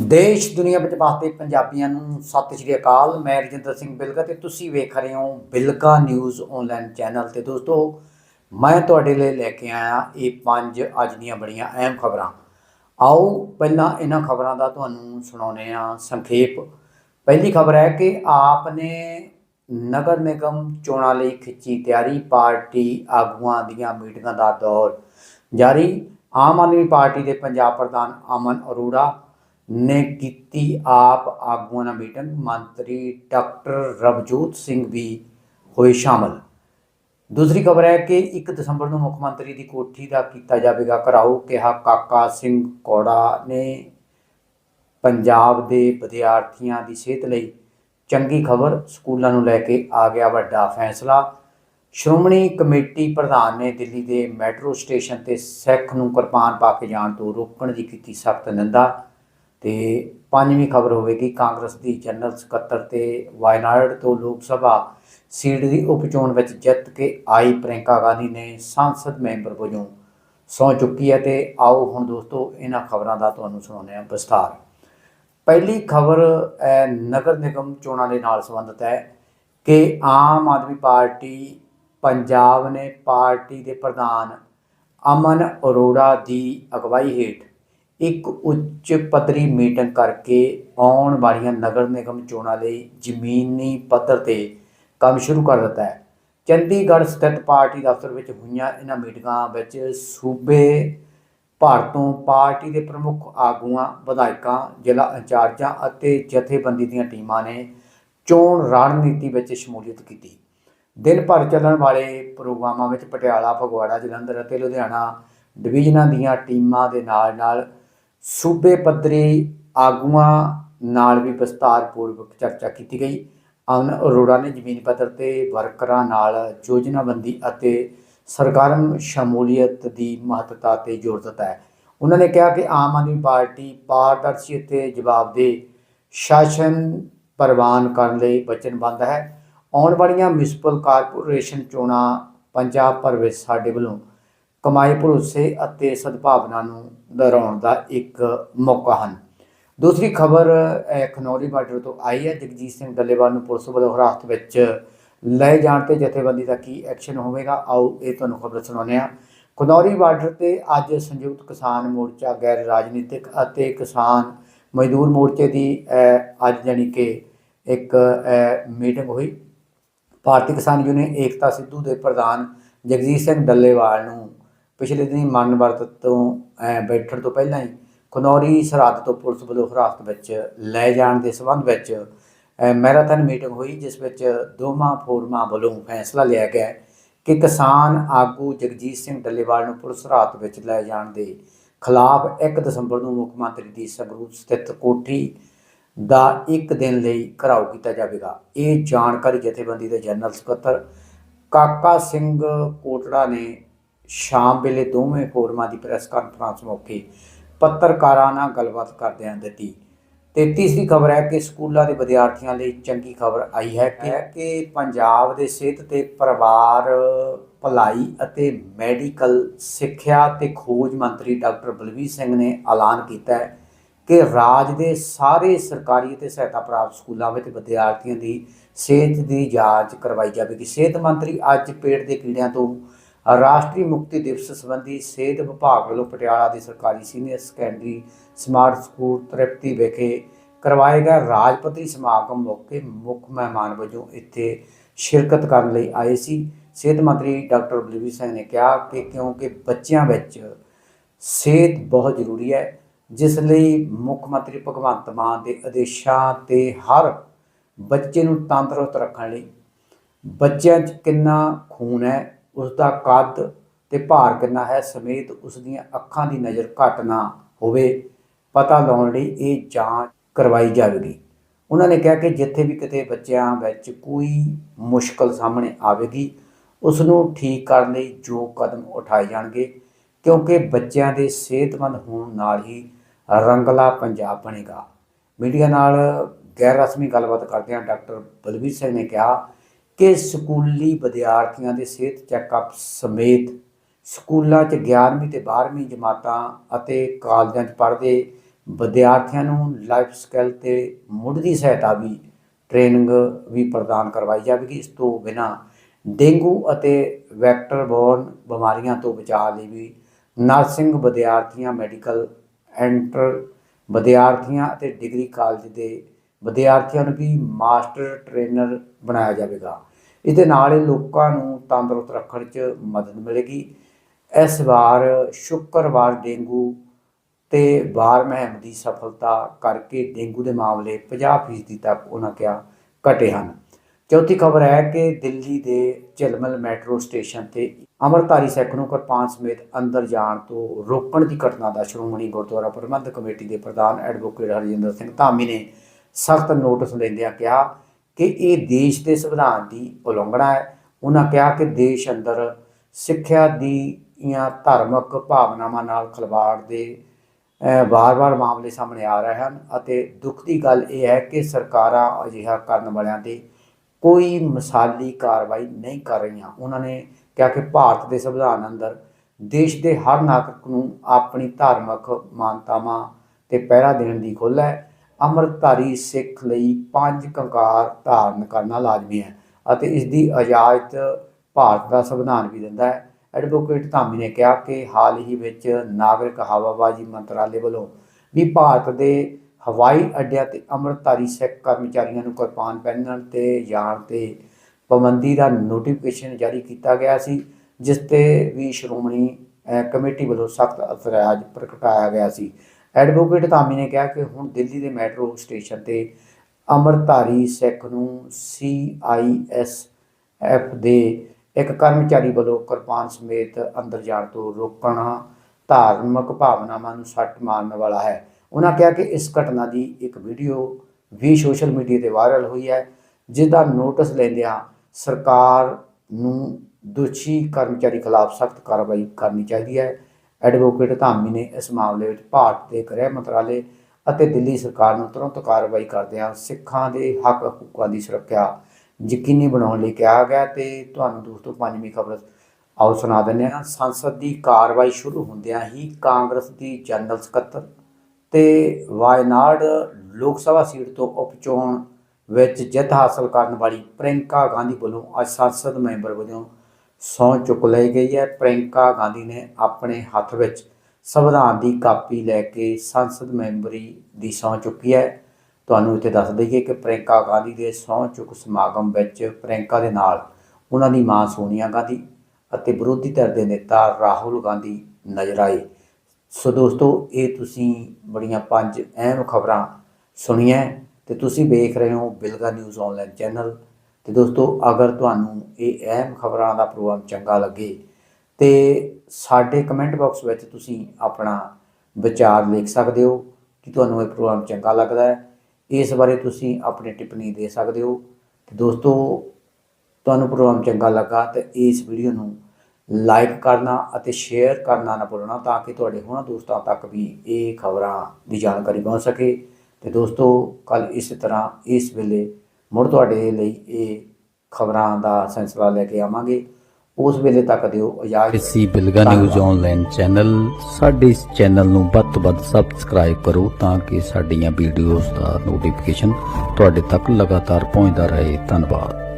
ਦੇਸ਼, ਦੁਨੀਆ ਵਿੱਚ ਵਸਦੇ ਪੰਜਾਬੀਆਂ ਨੂੰ ਸਤਿ ਸ਼੍ਰੀ ਅਕਾਲ। ਮੈਂ ਰਜਿੰਦਰ ਸਿੰਘ ਬਿਲਗਾ ਤੇ ਤੁਸੀਂ ਵੇਖ ਰਹੇ ਹੋ ਬਿਲਗਾ ਨਿਊਜ਼ ਆਨਲਾਈਨ ਚੈਨਲ ਤੇ ਦੋਸਤੋ, ਮੈਂ ਤੁਹਾਡੇ ਲਈ ਲੈ ਕੇ ਆਇਆ ਇਹ ਪੰਜ ਅੱਜ ਦੀਆਂ ਬੜੀਆਂ ਅਹਿਮ ਖਬਰਾਂ। ਆਓ, ਪਹਿਲਾਂ ਇਹਨਾਂ ਖਬਰਾਂ ਦਾ ਤੁਹਾਨੂੰ ਸੁਣਾਉਂਦੇ ਆ ਸੰਖੇਪ। ਪਹਿਲੀ ਖਬਰ ਹੈ ਕਿ ਆਪ ਨੇ ਨਗਰ ਨਿਗਮ ਚੋਣਾਂ ਲਈ ਖਿੱਚੀ ਤਿਆਰੀ, ਪਾਰਟੀ ਆਗੂਆਂ ਦੀਆਂ ਮੀਟਿੰਗਾਂ ਦਾ ਦੌਰ ਜਾਰੀ। ਆਮ ਆਦਮੀ ਪਾਰਟੀ ਦੇ ਪੰਜਾਬ ਪ੍ਰਧਾਨ ਅਮਨ ਅਰੋੜਾ ਨੇ ਕੀਤੀ ਆਪ ਆਗੂਆਂ ਨਾਲ ਮੀਟਿੰਗ, ਮੰਤਰੀ ਡਾਕਟਰ ਰਵਜੋਤ ਸਿੰਘ ਵੀ ਹੋਏ ਸ਼ਾਮਲ। ਦੂਸਰੀ ਖਬਰ ਹੈ ਕਿ 1 ਦਸੰਬਰ ਨੂੰ ਮੁੱਖ ਮੰਤਰੀ ਦੀ ਕੋਠੀ ਦਾ ਕੀਤਾ ਜਾਵੇਗਾ ਘਰਾਓ, ਕਿਹਾ ਕਾਕਾ ਸਿੰਘ ਕੋੜਾ ਨੇ ਪੰਜਾਬ ਦੇ ਵਿਦਿਆਰਥੀਆਂ ਦੀ ਸਿਹਤ ਲਈ ਚੰਗੀ ਖਬਰ, ਸਕੂਲਾਂ ਨੂੰ ਲੈ ਕੇ ਆ ਗਿਆ ਵੱਡਾ ਫੈਸਲਾ। ਸ਼੍ਰੋਮਣੀ ਕਮੇਟੀ ਪ੍ਰਧਾਨ ਨੇ ਦਿੱਲੀ ਦੇ ਮੈਟਰੋ ਸਟੇਸ਼ਨ ਤੇ ਸਿੱਖ ਨੂੰ ਕਿਰਪਾਨ ਪਾ ਕੇ ਜਾਣ ਤੋਂ ਰੋਕਣ ਦੀ ਕੀਤੀ ਸਖਤ ਨਿੰਦਾ। ਤੇ ਪੰਜਵੀਂ ਖਬਰ ਹੋਵੇਗੀ, ਕਾਂਗਰਸ ਦੀ ਜਨਰਲ ਸਕੱਤਰ ਤੇ ਵਾਇਨਾਡ ਤੋਂ ਲੋਕ ਸਭਾ ਸੀਟ ਦੀ ਉਪਚੋਣ ਵਿੱਚ ਜਿੱਤ ਕੇ ਆਈ ਪ੍ਰਿੰਕਾ ਗਾਂਧੀ ਨੇ ਸੰਸਦ ਮੈਂਬਰ ਵਜੋਂ ਸਹੁੰ ਚੁੱਕੀ ਹੈ ਤੇ ਆਓ ਹੁਣ ਦੋਸਤੋ ਇਹਨਾਂ ਖਬਰਾਂ ਦਾ ਤੁਹਾਨੂੰ ਸੁਣਾਉਂਦੇ ਹਾਂ ਵਿਸਥਾਰ। ਪਹਿਲੀ ਖਬਰ ਹੈ ਨਗਰ ਨਿਗਮ ਚੋਣਾਂ ਦੇ ਨਾਲ ਸੰਬੰਧਿਤ ਹੈ ਕਿ ਆਮ ਆਦਮੀ ਪਾਰਟੀ ਪੰਜਾਬ ਨੇ ਪਾਰਟੀ ਦੇ ਪ੍ਰਧਾਨ ਅਮਨ ਅਰੋੜਾ ਦੀ ਅਗਵਾਈ ਹੇਠ ਇੱਕ ਉੱਚ ਪੱਧਰੀ ਮੀਟਿੰਗ ਕਰਕੇ ਆਉਣ ਵਾਲੀਆਂ ਨਗਰ ਨਿਗਮ ਚੋਣਾਂ ਲਈ ਜ਼ਮੀਨੀ ਪੱਧਰ ਤੇ ਕੰਮ ਸ਼ੁਰੂ ਕਰ ਦਿੱਤਾ ਹੈ। ਚੰਡੀਗੜ੍ਹ ਸਥਿਤ ਪਾਰਟੀ ਦਫ਼ਤਰ ਵਿੱਚ ਹੋਈਆਂ ਇਹਨਾਂ ਮੀਟਿੰਗਾਂ ਵਿੱਚ ਸੂਬੇ ਭਰ ਤੋਂ ਪਾਰਟੀ ਦੇ ਪ੍ਰਮੁੱਖ ਆਗੂਆਂ, ਵਿਧਾਇਕਾਂ, ਜ਼ਿਲ੍ਹਾ ਇੰਚਾਰਜਾਂ ਅਤੇ ਜਥੇਬੰਦੀ ਦੀਆਂ ਟੀਮਾਂ ਨੇ ਚੋਣ ਰਣਨੀਤੀ ਵਿੱਚ ਸ਼ਮੂਲੀਅਤ ਕੀਤੀ। ਦਿਨ ਭਰ ਚੱਲਣ ਵਾਲੇ ਪ੍ਰੋਗਰਾਮਾਂ ਵਿੱਚ ਪਟਿਆਲਾ, ਫਗਵਾੜਾ, ਜਲੰਧਰ ਅਤੇ ਲੁਧਿਆਣਾ ਡਿਵੀਜ਼ਨਾਂ ਦੀਆਂ ਟੀਮਾਂ ਦੇ ਨਾਲ-ਨਾਲ ਸੂਬੇ ਪੱਧਰੀ ਆਗੂਆਂ ਨਾਲ ਵੀ ਵਿਸਤਾਰਪੂਰਵਕ ਚਰਚਾ ਕੀਤੀ ਗਈ। ਅਮਨ ਅਰੋੜਾ ਨੇ ਜ਼ਮੀਨ ਪੱਧਰ ਤੇ ਵਰਕਰਾਂ ਨਾਲ ਯੋਜਨਾਬੰਦੀ ਅਤੇ ਸਰਗਰਮ ਸ਼ਮੂਲੀਅਤ ਦੀ ਮਹੱਤਤਾ ਤੇ ਜ਼ੋਰ ਦਿੱਤਾ ਹੈ। ਉਹਨਾਂ ਨੇ ਕਿਹਾ ਕਿ ਆਮ ਆਦਮੀ ਪਾਰਟੀ ਪਾਰਦਰਸ਼ੀ ਅਤੇ ਜਵਾਬਦੇਹ ਸ਼ਾਸਨ ਪ੍ਰਵਾਨ ਕਰਨ ਲਈ ਵਚਨਬੱਧ ਹੈ। ਆਉਣ ਵਾਲੀਆਂ ਮਿਊਨਿਸਪਲ ਕਾਰਪੋਰੇਸ਼ਨ ਚੋਣਾਂ ਪੰਜਾਬ ਭਰ ਵਿੱਚ ਸਾਡੇ ਵੱਲੋਂ ਕਮਾਈ, ਭਰੋਸੇ ਅਤੇ ਸਦਭਾਵਨਾ ਨੂੰ ਦੁਹਰਾਉਣ ਦਾ ਇੱਕ ਮੌਕਾ ਹਨ। ਦੂਸਰੀ ਖਬਰ ਖਨੌਰੀ ਬਾਰਡਰ ਤੋਂ ਆਈ ਹੈ। ਜਗਜੀਤ ਸਿੰਘ ਡੱਲੇਵਾਲ ਨੂੰ ਪੁਲਿਸ ਵੱਲੋਂ ਹਰਾਸਤ ਵਿੱਚ ਲਏ ਜਾਣ ਤੇ ਜਥੇਬੰਦੀ ਦਾ ਕੀ ਐਕਸ਼ਨ ਹੋਵੇਗਾ? ਆਓ ਇਹ ਤੁਹਾਨੂੰ ਖਬਰ ਸੁਣਾਉਂਦੇ ਹਾਂ। ਖਨੌਰੀ ਬਾਰਡਰ ਤੇ ਅੱਜ ਸੰਯੁਕਤ ਕਿਸਾਨ ਮੋਰਚਾ, ਗੈਰ ਰਾਜਨੀਤਿਕ ਅਤੇ ਕਿਸਾਨ ਮਜ਼ਦੂਰ ਮੋਰਚੇ ਦੀ ਅੱਜ ਜਾਣੀ ਕਿ ਇੱਕ ਮੀਟਿੰਗ ਹੋਈ। ਭਾਰਤੀ ਕਿਸਾਨ ਯੂਨੀਅਨ ਏਕਤਾ ਸਿੱਧੂ ਦੇ ਪ੍ਰਧਾਨ ਜਗਜੀਤ ਸਿੰਘ ਡੱਲੇਵਾਲ ਨੂੰ ਪਿਛਲੇ ਦਿਨੀ ਮਰਨ ਵਰਤ ਤੋਂ ਬੈਠਣ ਤੋਂ ਪਹਿਲਾਂ ਹੀ ਖਨੌਰੀ ਸਰਹੱਦ ਤੋਂ ਪੁਲਿਸ ਵੱਲੋਂ ਹਿਰਾਸਤ ਵਿੱਚ ਲੈ ਜਾਣ ਦੇ ਸਬੰਧ ਵਿੱਚ ਮੈਰਾਥਨ ਮੀਟਿੰਗ ਹੋਈ, ਜਿਸ ਵਿੱਚ ਦੋਵਾਂ ਫੋਰਮਾਂ ਵੱਲੋਂ ਫੈਸਲਾ ਲਿਆ ਗਿਆ ਕਿ ਕਿਸਾਨ ਆਗੂ ਜਗਜੀਤ ਸਿੰਘ ਡੱਲੇਵਾਲ ਨੂੰ ਪੁਲਿਸ ਹਿਰਾਸਤ ਵਿੱਚ ਲੈ ਜਾਣ ਦੇ ਖਿਲਾਫ 1 ਦਸੰਬਰ ਨੂੰ ਮੁੱਖ ਮੰਤਰੀ ਦੀ ਸੰਗਰੂਰ ਸਥਿਤ ਕੋਠੀ ਦਾ ਇੱਕ ਦਿਨ ਲਈ ਘਰਾਓ ਕੀਤਾ ਜਾਵੇਗਾ। ਇਹ ਜਾਣਕਾਰੀ ਜਥੇਬੰਦੀ ਦੇ ਜਨਰਲ ਸਕੱਤਰ ਕਾਕਾ ਸਿੰਘ ਕੋਟੜਾ ਨੇ ਸ਼ਾਮ ਵੇਲੇ ਦੋਵੇਂ ਫੋਰਮਾਂ ਦੀ ਪ੍ਰੈਸ ਕਾਨਫਰੰਸ ਮੌਕੇ ਪੱਤਰਕਾਰਾਂ ਨਾਲ ਗੱਲਬਾਤ ਕਰਦਿਆਂ ਦਿੱਤੀ। ਤੇ ਤੀਸਰੀ ਖਬਰ ਹੈ ਕਿ ਸਕੂਲਾਂ ਦੇ ਵਿਦਿਆਰਥੀਆਂ ਲਈ ਚੰਗੀ ਖਬਰ ਆਈ ਹੈ ਕਿ ਕਿ ਪੰਜਾਬ ਦੇ ਸਿਹਤ ਤੇ ਪਰਿਵਾਰ, ਭਲਾਈ ਅਤੇ ਮੈਡੀਕਲ ਸਿੱਖਿਆ ਤੇ ਖੋਜ ਮੰਤਰੀ ਡਾਕਟਰ ਬਲਵੀਰ ਸਿੰਘ ਨੇ ਐਲਾਨ ਕੀਤਾ ਹੈ ਕਿ ਰਾਜ ਦੇ ਸਾਰੇ ਸਰਕਾਰੀ ਅਤੇ ਸਹਾਇਤਾ ਪ੍ਰਾਪਤ ਸਕੂਲਾਂ ਵਿੱਚ ਵਿਦਿਆਰਥੀਆਂ ਦੀ ਸਿਹਤ ਦੀ ਜਾਂਚ ਕਰਵਾਈ ਜਾਵੇਗੀ। ਸਿਹਤ ਮੰਤਰੀ ਅੱਜ ਪੇਟ ਦੇ ਕੀੜਿਆਂ ਤੋਂ ਰਾਸ਼ਟਰੀ ਮੁਕਤੀ ਦਿਵਸ ਸੰਬੰਧੀ ਸਿਹਤ ਵਿਭਾਗ ਵੱਲੋਂ ਪਟਿਆਲਾ ਦੇ ਸਰਕਾਰੀ senior secondary smart school Tripti ਵਿਖੇ ਕਰਵਾਏ ਗਏ ਰਾਜ ਪੱਧਰੀ ਸਮਾਗਮ ਮੌਕੇ ਮੁੱਖ ਮਹਿਮਾਨ ਵਜੋਂ ਇੱਥੇ ਸ਼ਿਰਕਤ ਕਰਨ ਲਈ ਆਏ ਸੀ। ਸਿਹਤ ਮੰਤਰੀ ਡਾਕਟਰ ਬਲਵੀਰ ਸਿੰਘ ਨੇ ਕਿਹਾ ਕਿ ਕਿਉਂਕਿ ਬੱਚਿਆਂ ਵਿੱਚ ਸਿਹਤ ਬਹੁਤ ਜ਼ਰੂਰੀ ਹੈ, ਜਿਸ ਲਈ ਮੁੱਖ ਮੰਤਰੀ ਭਗਵੰਤ ਮਾਨ ਦੇ ਆਦੇਸ਼ਾਂ ਤੇ ਹਰ ਬੱਚੇ ਨੂੰ ਤੰਦਰੁਸਤ ਰੱਖਣ ਲਈ ਬੱਚਿਆਂ 'ਚ ਕਿੰਨਾ ਖੂਨ ਹੈ ਉਸ ਦਾ ਕੱਦ ਤੇ ਭਾਰ ਕਿੰਨਾ ਹੈ ਸਮੇਤ ਉਸ ਦੀਆਂ ਅੱਖਾਂ ਦੀ ਨਜ਼ਰ ਘੱਟ ਨਾ ਹੋਵੇ, ਪਤਾ ਲਾਉਣ ਲਈ ਇਹ ਜਾਂਚ ਕਰਵਾਈ ਜਾਵੇਗੀ। ਉਹਨਾਂ ਨੇ ਕਿਹਾ ਕਿ ਜਿੱਥੇ ਵੀ ਕਿਤੇ ਬੱਚਿਆਂ ਵਿੱਚ ਕੋਈ ਮੁਸ਼ਕਲ ਸਾਹਮਣੇ ਆਵੇਗੀ ਉਸ ਨੂੰ ਠੀਕ ਕਰਨ ਲਈ ਜੋ ਕਦਮ ਉਠਾਏ ਜਾਣਗੇ, ਕਿਉਂਕਿ ਬੱਚਿਆਂ ਦੇ ਸਿਹਤਮੰਦ ਹੋਣ ਨਾਲ ਹੀ ਰੰਗਲਾ ਪੰਜਾਬ ਬਣੇਗਾ। ਮੀਡੀਆ ਨਾਲ ਗੈਰ ਰਸਮੀ ਗੱਲਬਾਤ ਕਰਦਿਆਂ ਡਾਕਟਰ ਬਲਵੀਰ ਸਿੰਘ ਨੇ ਕਿਹਾ ਕਿ ਸਕੂਲੀ ਵਿਦਿਆਰਥੀਆਂ ਦੇ ਸਿਹਤ ਚੈੱਕਅਪ ਸਮੇਤ ਸਕੂਲਾਂ 'ਚ 11ਵੀਂ ਤੇ 12ਵੀਂ ਜਮਾਤਾਂ ਅਤੇ ਕਾਲਜਾਂ 'ਚ ਪੜ੍ਹਦੇ ਵਿਦਿਆਰਥੀਆਂ ਨੂੰ ਲਾਈਫ ਸਕਿੱਲ ਤੇ ਮੁੱਢਲੀ ਸਹਾਇਤਾ ਵੀ ਟ੍ਰੇਨਿੰਗ ਵੀ ਪ੍ਰਦਾਨ ਕਰਵਾਈ ਜਾਵੇਗੀ। ਇਸ ਤੋਂ ਬਿਨਾਂ ਡੇਂਗੂ ਅਤੇ ਵੈਕਟਰ ਬੋਰਨ ਬਿਮਾਰੀਆਂ ਤੋਂ ਬਚਾਅ ਲਈ ਵੀ ਨਰਸਿੰਗ ਵਿਦਿਆਰਥੀਆਂ, ਮੈਡੀਕਲ ਐਂਟਰ ਵਿਦਿਆਰਥੀਆਂ ਅਤੇ ਡਿਗਰੀ ਕਾਲਜ ਦੇ ਵਿਦਿਆਰਥੀਆਂ ਨੂੰ ਵੀ ਮਾਸਟਰ ਟ੍ਰੇਨਰ ਬਣਾਇਆ ਜਾਵੇਗਾ। ਇਹਦੇ ਨਾਲ ਹੀ ਲੋਕਾਂ ਨੂੰ ਤੰਦਰੁਸਤ ਰੱਖਣ 'ਚ ਮਦਦ ਮਿਲੇਗੀ। ਇਸ ਵਾਰ ਸ਼ੁੱਕਰਵਾਰ ਡੇਂਗੂ ਤੇ ਵਾਰ ਮਹਿਮ ਦੀ ਸਫਲਤਾ ਕਰਕੇ ਡੇਂਗੂ ਦੇ ਮਾਮਲੇ 50% ਤੱਕ ਉਹਨਾਂ ਕਿਹਾ ਘਟੇ ਹਨ। ਚੌਥੀ ਖਬਰ ਹੈ ਕਿ ਦਿੱਲੀ ਦੇ ਝਿਲਮਲ ਮੈਟਰੋ ਸਟੇਸ਼ਨ ਤੇ ਅਮਰਤਾਰੀ ਸਿੱਖ ਨੂੰ ਕਿਰਪਾਨ ਸਮੇਤ ਅੰਦਰ ਜਾਣ ਤੋਂ ਰੋਕਣ ਦੀ ਘਟਨਾ ਦਾ ਸ਼੍ਰੋਮਣੀ ਗੁਰਦੁਆਰਾ ਪ੍ਰਬੰਧਕ ਕਮੇਟੀ ਦੇ ਪ੍ਰਧਾਨ ਐਡਵੋਕੇਟ ਹਰਜਿੰਦਰ ਸਿੰਘ ਧਾਮੀ ਨੇ ਸਖਤ ਨੋਟਿਸ ਲੈਂਦਿਆਂ ਕਿਹਾ ਕਿ ਇਹ ਦੇਸ਼ ਦੇ ਸੰਵਿਧਾਨ ਦੀ ਉਲੰਘਣਾ ਹੈ। ਉਹਨਾਂ ਕਿਹਾ ਕਿ ਦੇਸ਼ ਅੰਦਰ ਸਿੱਖਿਆ ਦੀ ਜਾਂ ਧਾਰਮਿਕ ਭਾਵਨਾਵਾਂ ਨਾਲ ਖਿਲਵਾੜ ਦੇ ਵਾਰ-ਵਾਰ ਮਾਮਲੇ ਸਾਹਮਣੇ ਆ ਰਹੇ ਹਨ ਅਤੇ ਦੁੱਖ ਦੀ ਗੱਲ ਇਹ ਹੈ ਕਿ ਸਰਕਾਰਾਂ ਅਜਿਹਾ ਕਰਨ ਵਾਲਿਆਂ ਤੇ ਕੋਈ ਮਿਸਾਲੀ ਕਾਰਵਾਈ ਨਹੀਂ ਕਰ ਰਹੀਆਂ। ਉਹਨਾਂ ਨੇ ਕਿਹਾ ਕਿ ਭਾਰਤ ਦੇ ਸੰਵਿਧਾਨ ਅੰਦਰ ਦੇਸ਼ ਦੇ ਹਰ ਨਾਗਰਿਕ ਨੂੰ ਆਪਣੀ ਧਾਰਮਿਕ ਮਾਨਤਾਵਾਂ ਤੇ ਪਹਿਰਾ ਦੇਣ ਦੀ ਖੁੱਲ੍ਹ ਹੈ। ਅੰਮ੍ਰਿਤਧਾਰੀ ਸਿੱਖ ਲਈ ਪੰਜ ਕੰਕਾਰ ਧਾਰਨ ਕਰਨਾ ਲਾਜ਼ਮੀ ਹੈ ਅਤੇ ਇਸ ਦੀ ਇਜਾਜ਼ਤ ਭਾਰਤ ਦਾ ਸੰਵਿਧਾਨ ਵੀ ਦਿੰਦਾ ਹੈ। ਐਡਵੋਕੇਟ ਧਾਮੀ ਨੇ ਕਿਹਾ ਕਿ ਹਾਲ ਹੀ ਵਿੱਚ ਨਾਗਰਿਕ ਹਵਾਬਾਜ਼ੀ ਮੰਤਰਾਲੇ ਵੱਲੋਂ ਵੀ ਭਾਰਤ ਦੇ ਹਵਾਈ ਅੱਡਿਆਂ ਤੇ ਅੰਮ੍ਰਿਤਧਾਰੀ ਸਿੱਖ ਕਰਮਚਾਰੀਆਂ ਨੂੰ ਕਿਰਪਾਨ ਪਹਿਨਣ ਤੇ ਜਾਣ ਤੇ ਪਾਬੰਦੀ ਦਾ ਨੋਟੀਫਿਕੇਸ਼ਨ ਜਾਰੀ ਕੀਤਾ ਗਿਆ ਸੀ, ਜਿਸ ਤੇ ਵੀ ਸ਼੍ਰੋਮਣੀ ਕਮੇਟੀ ਵੱਲੋਂ ਸਖਤ ਇਤਰਾਜ਼ ਪ੍ਰਗਟਾਇਆ ਗਿਆ ਸੀ। ਐਡਵੋਕੇਟ ਧਾਮੀ ਨੇ ਕਿਹਾ ਕਿ ਹੁਣ ਦਿੱਲੀ ਦੇ ਮੈਟਰੋ ਸਟੇਸ਼ਨ ਤੇ ਅੰਮ੍ਰਿਤਧਾਰੀ ਸਿੱਖ ਨੂੰ ਸੀਆਈਐਸਐਫ ਦੇ ਇੱਕ ਕਰਮਚਾਰੀ ਵੱਲੋਂ ਕਿਰਪਾਨ ਸਮੇਤ ਅੰਦਰ ਜਾਣ ਤੋਂ ਰੋਕਣਾ ਧਾਰਮਿਕ ਭਾਵਨਾਵਾਂ ਨੂੰ ਸੱਟ ਮਾਰਨ ਵਾਲਾ ਹੈ। ਉਹਨਾਂ ਕਿਹਾ ਕਿ ਇਸ ਘਟਨਾ ਦੀ ਇੱਕ ਵੀਡੀਓ ਵੀ ਸੋਸ਼ਲ ਮੀਡੀਆ ਤੇ ਵਾਇਰਲ ਹੋਈ ਹੈ ਜਿਸ ਦਾ ਨੋਟਿਸ ਲੈਂਦਿਆਂ ਸਰਕਾਰ ਨੂੰ ਦੋਸ਼ੀ ਕਰਮਚਾਰੀ ਖਿਲਾਫ ਸਖਤ ਕਾਰਵਾਈ ਕਰਨੀ ਚਾਹੀਦੀ ਹੈ। ਐਡਵੋਕੇਟ ਧਾਮੀ ਨੇ ਇਸ ਮਾਮਲੇ ਵਿੱਚ ਭਾਰਤ ਦੇ ਗ੍ਰਹਿ ਮੰਤਰਾਲੇ ਅਤੇ ਦਿੱਲੀ ਸਰਕਾਰ ਨੂੰ ਤੁਰੰਤ ਕਾਰਵਾਈ ਕਰਦਿਆਂ ਸਿੱਖਾਂ ਦੇ ਹੱਕ ਹਕੂਕਾਂ ਦੀ ਸੁਰੱਖਿਆ ਯਕੀਨੀ ਬਣਾਉਣ ਲਈ ਕਿਹਾ ਗਿਆ ਤੇ ਤੁਹਾਨੂੰ ਦੋਸਤੋ ਪੰਜਵੀਂ ਖਬਰ ਆਓ ਸੁਣਾ ਦਿੰਦੇ ਹਾਂ। ਸੰਸਦ ਦੀ ਕਾਰਵਾਈ ਸ਼ੁਰੂ ਹੁੰਦਿਆਂ ਹੀ ਕਾਂਗਰਸ ਦੀ ਜਨਰਲ ਸਕੱਤਰ ਤੇ ਵਾਇਨਾਡ ਲੋਕ ਸਭਾ ਸੀਟ ਤੋਂ ਉਪਚੋਣ ਵਿੱਚ ਜਿੱਤ ਹਾਸਲ ਕਰਨ ਵਾਲੀ ਪ੍ਰਿੰਕਾ ਗਾਂਧੀ ਵੱਲੋਂ ਅੱਜ ਸੰਸਦ ਮੈਂਬਰ ਵਜੋਂ ਸਹੁੰ ਚੁੱਕ ਲਈ ਗਈ ਹੈ। ਪ੍ਰਿੰਕਾ ਗਾਂਧੀ ਨੇ ਆਪਣੇ ਹੱਥ ਵਿੱਚ ਸੰਵਿਧਾਨ ਦੀ ਕਾਪੀ ਲੈ ਕੇ ਸੰਸਦ ਮੈਂਬਰੀ ਦੀ ਸਹੁੰ ਚੁੱਕੀ ਹੈ। ਤੁਹਾਨੂੰ ਇੱਥੇ ਦੱਸ ਦਈਏ ਕਿ ਪ੍ਰਿੰਕਾ ਗਾਂਧੀ ਦੇ ਸਹੁੰ ਚੁੱਕ ਸਮਾਗਮ ਵਿੱਚ ਪ੍ਰਿੰਕਾ ਦੇ ਨਾਲ ਉਹਨਾਂ ਦੀ ਮਾਂ ਸੋਨੀਆ ਗਾਂਧੀ ਅਤੇ ਵਿਰੋਧੀ ਧਿਰ ਦੇ ਨੇਤਾ ਰਾਹੁਲ ਗਾਂਧੀ ਨਜ਼ਰ ਆਏ। ਸੋ ਦੋਸਤੋ, ਇਹ ਤੁਸੀਂ ਬੜੀਆਂ ਪੰਜ ਅਹਿਮ ਖਬਰਾਂ ਸੁਣੀਆਂ ਤੇ ਤੁਸੀਂ ਵੇਖ ਰਹੇ ਹੋ ਬਿਲਗਾ ਨਿਊਜ਼ ਆਨਲਾਈਨ ਚੈਨਲ। ਤੇ ਦੋਸਤੋ, ਅਗਰ ਤੁਹਾਨੂੰ ਇਹ ਅਹਿਮ ਖਬਰਾਂ ਦਾ ਪ੍ਰੋਗਰਾਮ ਚੰਗਾ ਲੱਗੇ, ਤੇ ਸਾਡੇ ਕਮੈਂਟ ਬਾਕਸ ਵਿੱਚ ਤੁਸੀਂ ਆਪਣਾ ਵਿਚਾਰ ਲਿਖ ਸਕਦੇ ਹੋ ਕਿ ਤੁਹਾਨੂੰ ਇਹ ਪ੍ਰੋਗਰਾਮ ਚੰਗਾ ਲੱਗਦਾ ਹੈ। ਇਸ ਬਾਰੇ ਤੁਸੀਂ ਆਪਣੀ ਟਿੱਪਣੀ ਦੇ ਸਕਦੇ ਹੋ। ਤੇ ਦੋਸਤੋ, ਤੁਹਾਨੂੰ ਪ੍ਰੋਗਰਾਮ ਚੰਗਾ ਲੱਗਾ ਤਾਂ ਇਸ ਵੀਡੀਓ ਨੂੰ ਲਾਈਕ ਕਰਨਾ ਅਤੇ ਸ਼ੇਅਰ ਕਰਨਾ ਨਾ ਭੁੱਲਣਾ ਤਾਂ ਕਿ ਤੁਹਾਡੇ ਹੋਰਾਂ ਦੋਸਤਾਂ ਤੱਕ ਵੀ ਇਹ ਖਬਰਾਂ ਦੀ ਜਾਣਕਾਰੀ ਪਹੁੰਚ ਸਕੇ। ਤੇ ਦੋਸਤੋ ਕੱਲ ਇਸੇ ਤਰ੍ਹਾਂ ਇਸ ਵੇਲੇ ਮੁੜ ਤੁਹਾਡੇ ਲਈ ਇਹ ਖਬਰਾਂ ਦਾ ਸਿਲਸਿਲਾ ਲੈ ਕੇ ਆਵਾਂਗੇ। ਉਸ ਵੇਲੇ ਤੱਕ ਦਿਓ ਇਜਾਜ਼ਤ। ਇਸੀ ਬਿਲਗਾ ਨਿਊਜ਼ ਆਨਲਾਈਨ ਚੈਨਲ ਸਾਡੇ ਇਸ ਚੈਨਲ ਨੂੰ ਵੱਧ ਤੋਂ ਵੱਧ ਸਬਸਕ੍ਰਾਈਬ ਕਰੋ ਤਾਂ ਕਿ ਸਾਡੀਆਂ ਵੀਡੀਓਜ਼ ਦਾ ਨੋਟੀਫਿਕੇਸ਼ਨ ਤੁਹਾਡੇ ਤੱਕ ਲਗਾਤਾਰ ਪਹੁੰਚਦਾ ਰਹੇ। ਧੰਨਵਾਦ।